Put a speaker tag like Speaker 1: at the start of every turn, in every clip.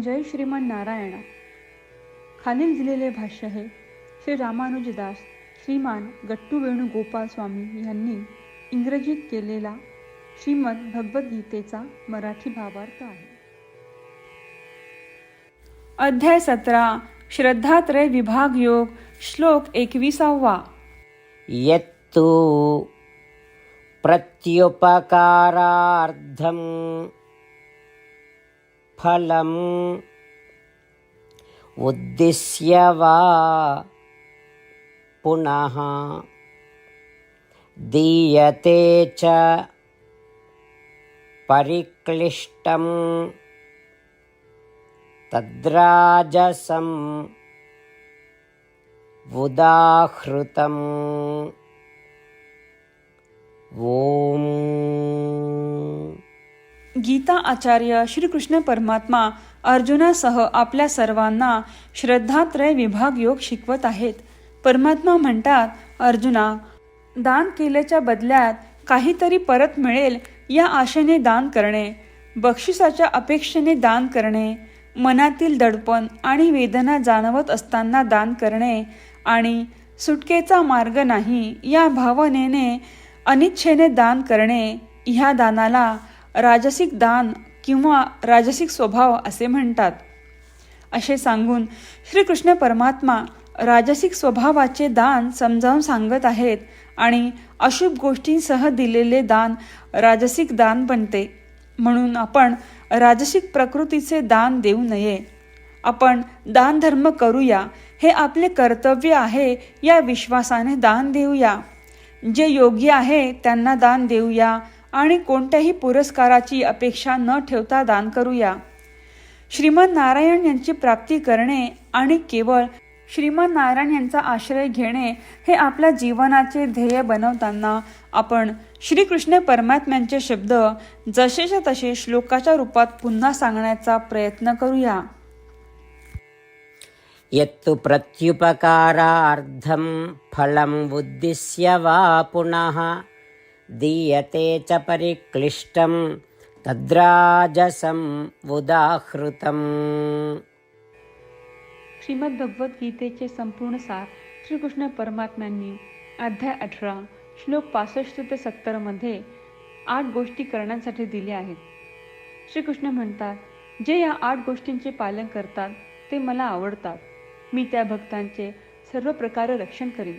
Speaker 1: जय श्रीमन नारायणा. खालील दिलेले भाष्य हे श्री रामानुजदास श्रीमान गट्टू वेणुगोपाल स्वामी यांनी इंग्रजीत केलेला श्रीमद भगवद्गीतेचा मराठी भावार्थ आहे. अध्याय सतरा श्रद्धात्रय विभाग योग श्लोक एकविसावा.
Speaker 2: यत्तु प्रत्युपकारार्थं फलम् उद्दिश्य वा पुनः दीयते च परिक्लिष्टं तद्राजसं उदाहृतम् ॐ
Speaker 1: गीता आचार्य श्रीकृष्ण परमात्मा अर्जुनासह आपल्या सर्वांना श्रद्धात्रय विभाग योग शिकवत आहेत. परमात्मा म्हणतात अर्जुना दान केल्याच्या बदल्यात काहीतरी परत मिळेल या आशेने दान करणे बक्षिसाच्या अपेक्षेने दान करणे मनातील दडपण आणि वेदना जाणवत असताना दान करणे आणि सुटकेचा मार्ग नाही या भावनेने अनिच्छेने दान करणे ह्या दानाला राजसिक दान किंवा राजसिक स्वभाव असे म्हणतात. असे सांगून श्रीकृष्ण परमात्मा राजसिक स्वभावाचे दान समजावून सांगत आहेत आणि अशुभ गोष्टींसह दिलेले दान राजसिक दान बनते. म्हणून आपण राजसिक प्रकृतीचे दान देऊ नये. आपण दानधर्म करूया हे आपले कर्तव्य आहे या विश्वासाने दान देऊया. जे योग्य आहे त्यांना दान देऊया. आणि कोणत्याही पुरस्काराची अपेक्षा न ठेवता दान करूया. श्रीमन नारायण यांची प्राप्ती करणे आणि केवळ श्रीमन नारायण यांचा आश्रय घेणे हे आपल्या जीवनाचे ध्येय बनवताना आपण श्रीकृष्ण परमात्म्यांचे शब्द जसेच्या तसे श्लोकाच्या रूपात पुन्हा सांगण्याचा प्रयत्न करूया.
Speaker 2: यत्तु प्रत्युपकारार्धं फलम् उद्दिश्य वा पुनः दीयते च परिक्लिष्टं तद्राजसम् उदाहृतम्।
Speaker 1: श्रीमद्भगवद्गीतेचे संपूर्ण सार श्रीकृष्ण परमात्म्यांनी अध्याय अठरा श्लोक पासष्ट ते सत्तरमध्ये आठ गोष्टी करण्यासाठी दिल्या आहेत. श्रीकृष्ण म्हणतात जे या आठ गोष्टींचे पालन करतात ते मला आवडतात. मी त्या भक्तांचे सर्व प्रकारे रक्षण करीन.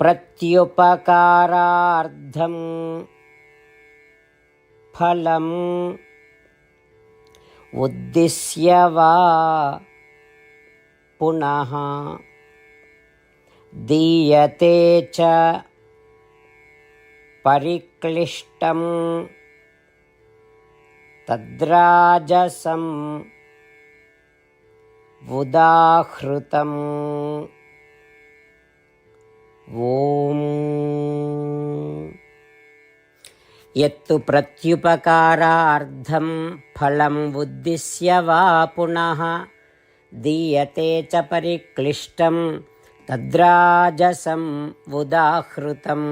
Speaker 2: प्रत्युपकारार्थं फलम् उद्दिश्य वा पुनः दीयते च परिक्लिष्टं तद्राजसं उदाहृतम् ॐ यत्तु प्रत्युपकारार्थं फलम् उद्दिश्य वा पुनः दीयते च परिक्लिष्टं तद्राजसम् उदाहृतम्